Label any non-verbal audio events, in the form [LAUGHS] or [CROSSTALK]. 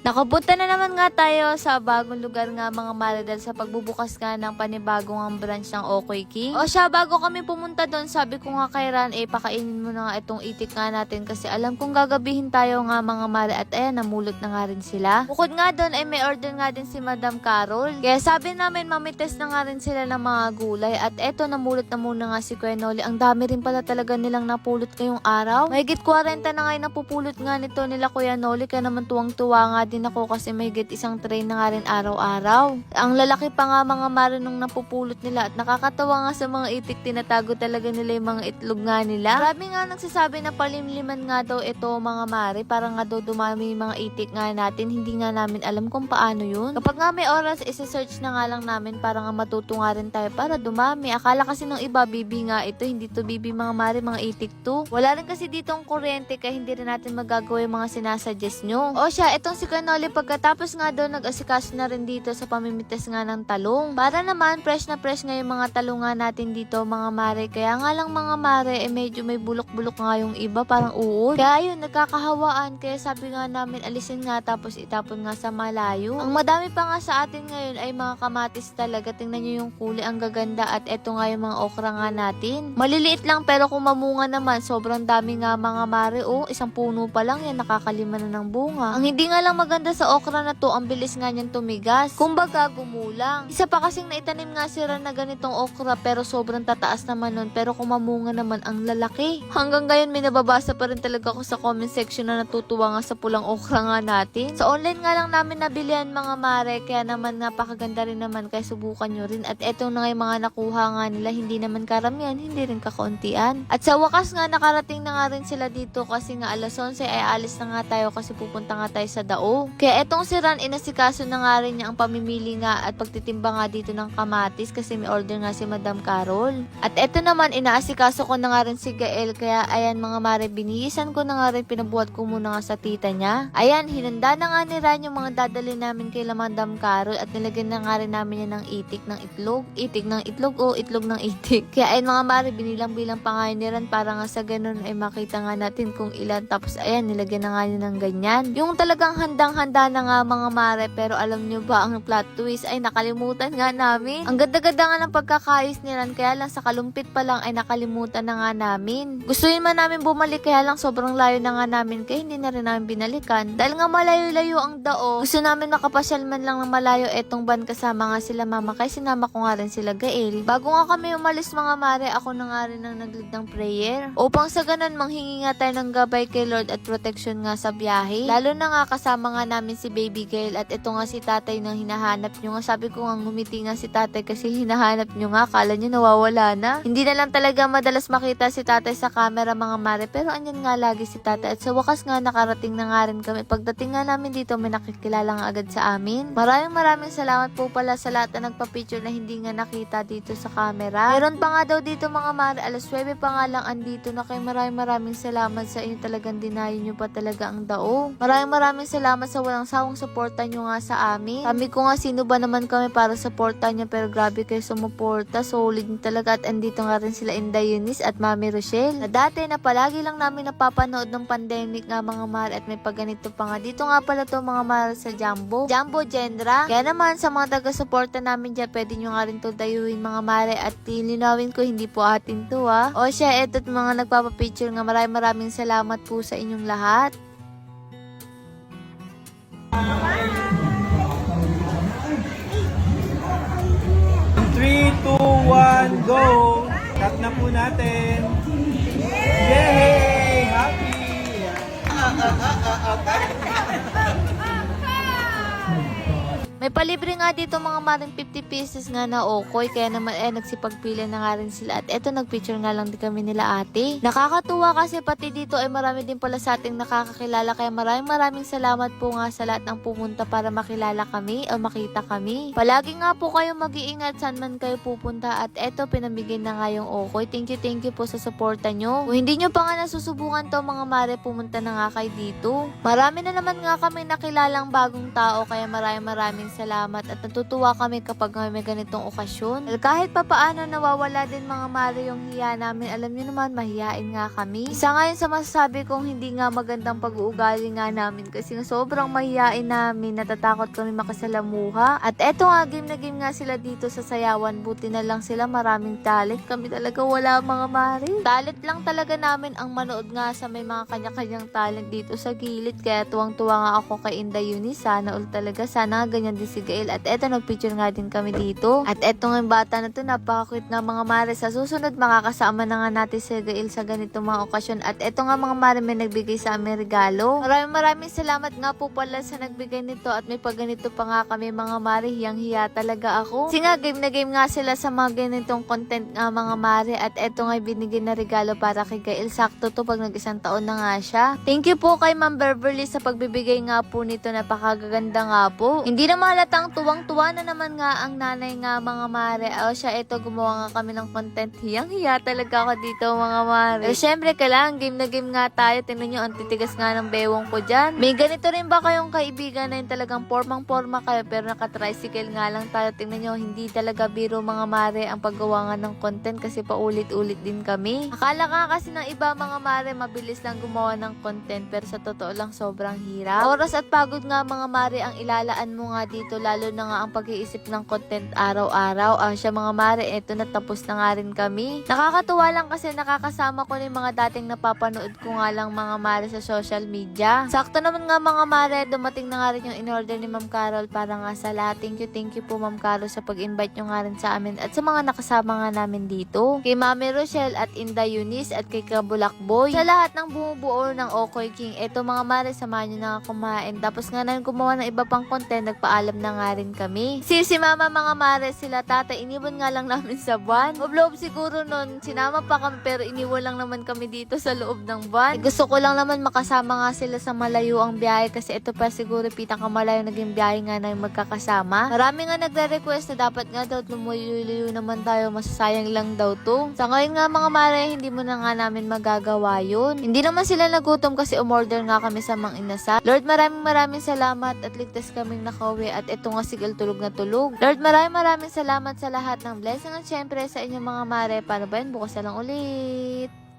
Nakapunta na naman nga tayo sa bagong lugar nga mga mare dahil sa pagbubukas nga ng panibagong ang branch ng Okoy King. O siya, bago kami pumunta doon, sabi ko nga kay Ran, eh pakainin mo na nga itong itik nga natin kasi alam kong gagabihin tayo nga mga mare at ayan, namulot na nga rin sila. Bukod nga doon, ay may order nga din si Madam Carol. Kaya sabi namin, mamites na nga rin sila ng mga gulay at eto, namulot na muna nga si Kuya Noli. Ang dami rin pala talaga nilang napulot ngayong araw. Mahigit 40 na nga napupulot nga nito nila Kuya Noli kaya naman tuwang-tuwa nga din ako kasi mahigit isang tray na nga rin araw-araw. Ang lalaki pa nga mga marinong napupulot nila at nakakatawa nga sa mga itik tinatago talaga nila yung mga itlog nga nila. Marami nga nagsasabi na palimliman nga daw ito mga mare para nga daw dumami yung mga itik nga natin. Hindi nga namin alam kung paano yun. Kapag nga may oras, isa-search na nga lang namin para nga matuto nga rin tayo para dumami. Akala kasi ng iba bibi nga ito, hindi to bibi mga mare, mga itik to. Wala rin kasi dito ang kuryente kaya hindi rin natin magagawa yung mga sinasuggest nyo. O siya, itong si Canoli pagkatapos nga daw nag-asikaso na rin dito sa pamimitas nga ng talong. Para naman fresh na fresh nga yung mga talong nga natin dito mga mare. Kaya nga lang mga mare, eh medyo may bulok-bulok nga yung iba, parang uod. Kaya yun, nagkakahawaan. Kaya sabi nga namin, alisin nga tapos itapon nga sa malayo. Ang madami pa nga sa atin ngayon ay mga kamatis talaga. Tingnan nyo yung kulay, ang gaganda. At eto nga yung mga okra nga natin. Maliliit lang pero kung mamunga naman, sobrang dami nga mga mare. Oh, isang puno pa lang yan, nakakalima na ng bunga. Ang hindi nga lang maganda sa okra na to, ang bilis nga niyan tumigas. Kumbaga, gumulang. Isa pa kasing naitanim nga si Ran na ganitong okra pero sobrang tataas naman nun. Pero kung mamunga naman, ang lalaki. Hanggang ngayon, may nababasa pa rin talaga ako sa comment section na natutuwa nga sa pulang okra nga natin. Sa online nga lang namin nabilihan mga mare, kaya naman napakaganda rin naman kaya subukan nyo rin. At eto na nga mga nakuha nga nila, hindi naman karamihan, hindi rin kakauntian. At sa wakas nga, nakarating na nga rin sila dito kasi nga alas 11 ay alis na nga tayo kasi pupunta nga tayo sa Dao. Kaya etong si Ran, inasikaso na nga rin niya ang pamimili nga at pagtitimba nga dito ng kamatis kasi may order nga si Madam Carol. At eto naman, inaasikaso ko na nga rin si Gael kaya ayan mga mare, binihisan ko na nga rin, pinabuhat ko muna nga sa tita niya. Ayan, hinanda na nga ni Ran yung mga dadali namin kay Madam Carol at nilagyan na nga rin namin yan ng itik ng itlog. Itik ng itlog o itlog ng itik. [LAUGHS] Kaya ayan mga mare, binilang-bilang pa nga ni Ran para nga sa ganun ay makita nga natin kung ilan. Tapos ayan, nilagyan na nga niya ng ganyan. Yung talagang handang-handa na nga mga mare, pero alam nyo ba ang plot twist ay nakalimutan nga namin. Ang ganda-ganda nga ng pagkakayos ni Ran, kaya lang sa kalumpit pa lang ay nakalimutan na nga namin. Gustuin man namin bumalik, kaya lang sobrang layo na nga namin, kaya hindi na rin namin binalikan. Dahil nga malayo-layo ang dao, gusto namin makapasyal man lang ng malayo etong ban kasama nga sila mama, kaya sinama ko nga rin sila Gael. Bago nga kami umalis mga mare, ako na nga rin ang naglead ng prayer. Upang sa ganun, manghingi nga tayo ng gabay kay Lord at protection nga sa biyahe. Lalo na nga kasama nga namin si baby girl at ito nga si tatay nang hinahanap nyo nga. Sabi ko nga ngumiti nga si tatay kasi hinahanap nyo nga. Kala nyo nawawala na. Hindi na lang talaga madalas makita si tatay sa camera mga mare pero andyan nga lagi si tatay at sa wakas nga nakarating na nga rin kami. Pagdating nga namin dito may nakikilala nga agad sa amin. Maraming maraming salamat po pala sa lahat na nagpa-picture na hindi nga nakita dito sa camera. Meron pa nga daw dito mga mare alas 9 pa nga lang andito na kayo. Maraming maraming salamat sa inyo talagang dinayo nyo pa talaga ang dao. Maraming maraming salamat sa walang sawang suporta nyo nga sa amin. Sabi ko nga sino ba naman kami para suporta nyo pero grabe kayo sumuporta. Solid nyo talaga at andito nga rin sila Inday Eunice at Mami Rochelle. Na dati na palagi lang namin napapanood ng pandemic nga mga mahal at may pagganito pa nga. Dito nga pala to mga mahal sa Jumbo. Jumbo Gendra. Kaya naman sa mga taga-suporta namin dyan, pwede nyo nga rin to dayuhin mga mare at linawin ko hindi po atin to ha. O siya, eto't mga nagpapapicture nga maraming maraming salamat po sa inyong lahat. Go! Cut na po natin. Yay! May palibre nga dito mga maring 50 pieces nga na okoy. Kaya naman eh nagsipagpili na nga rin sila. At eto nagpicture nga lang din kami nila ate. Nakakatuwa kasi pati dito ay marami din pala sa ating nakakakilala. Kaya maraming maraming salamat po nga sa lahat ng pumunta para makilala kami o makita kami. Palagi nga po kayo mag-iingat saan man kayo pupunta. At eto pinamigay na nga yung okoy. Thank you, thank you po sa suporta nyo. Kung hindi nyo pa nga nasusubukan to mga mare, pumunta na nga kayo dito. Marami na naman nga kami nakilalang bagong tao. Kaya maraming maraming maraming salamat at natutuwa kami kapag may ganitong okasyon. Dahil kahit papaano nawawala din mga mare yung hiya namin, alam niyo naman mahiyain nga kami. Isa nga yun sa masasabi kong hindi nga magandang pag-uugali nga namin kasi sobrang mahiyain namin, natatakot kami makasalamuha. At eto nga, game na game nga sila dito sa sayawan, buti na lang sila maraming talent. Kami talaga wala mga mare. Talent lang talaga namin ang manood nga sa may mga kanya-kanyang talent dito sa gilid. Kaya tuwang-tuwa nga ako kay Inday Eunice. Sana all talaga. Sana ganyan din si Gail. At eto, nagpicture nga din kami dito. At eto nga bata na to, napaka-cute nga mga mare. Sa susunod, makakasama na nga natin si Gail sa ganitong mga okasyon. At eto nga mga mare, may nagbigay sa amin regalo. Maraming maraming salamat nga po pala sa nagbigay nito. At may pagganito pa nga kami mga mare. Hiyang-hiya talaga ako. Kasi nga, game na game nga sila sa mga ganitong content nga mga mare. At eto nga binigay na regalo para kay Gail. Sakto to pag nag-isang taon na nga siya. Thank you po kay Ma'am Beverly sa pagbibigay nga po nito. Napakaganda nga po. Hindi na mahalatang tuwang-tuwa na naman nga ang nanay nga mga mare. O siya, ito gumawa nga kami ng content. Hiyang-hiya talaga ako dito mga mare. Pero syempre, kailangan game na game nga tayo. Tingnan nyo, ang titigas nga ng bewang ko dyan. May ganito rin ba kayong kaibigan na yung talagang formang-forma kayo pero naka-tricycle nga lang tayo. Tingnan nyo, hindi talaga biro mga mare ang paggawa nga ng content kasi paulit-ulit din kami. Akala ka kasi ng iba mga mare, mabilis lang gumawa ng content pero sa totoo lang sobrang hirap. Oras at pagod nga mga mare ang ilalaan mo nga dito lalo na nga ang pag-iisip ng content araw-araw. Ah, siya mga mare, eto na tapos na nga rin kami. Nakakatuwa lang kasi nakakasama ko yung mga dating napapanood ko nga lang mga mare sa social media. Sakto naman nga mga mare, dumating na nga rin yung in-order ni Ma'am Carol para nga sa lahat. Thank you, thank you po Ma'am Carol sa pag-invite nyo nga rin sa amin at sa mga nakasama nga namin dito. Kay Mami Rochelle at Inda Eunice at kay Kabulak Boy. Sa lahat ng bumubuo ng Okoy King, eto mga mare, samahan nyo na nga kumain. Tapos nga na gumawa ng iba pang content, nagpaalam na nga rin kami. Si si mama mga mare, sila tata, iniwan nga lang namin sa buwan. Obloob siguro nun, sinama pa kami pero iniwan lang naman kami dito sa loob ng buwan. Eh, gusto ko lang naman makasama nga sila sa malayo ang biyahe kasi ito pa siguro pinakamalayo naging biyahe nga na yung magkakasama. Marami nga nagre-request na dapat nga daw lumuyo naman tayo, masasayang lang daw to. Sa ngayon nga mga mare, hindi mo na nga namin magagawa yun. Hindi naman sila nagutom kasi umorder nga kami sa mang inasal. Lord, maraming maraming salamat at ligtas kaming nakauwi at ito nga sigal tulog na tulog. Lord, maraming maraming salamat sa lahat ng blessing at syempre sa inyong mga mare. Paano ba yun? Bukas na lang ulit.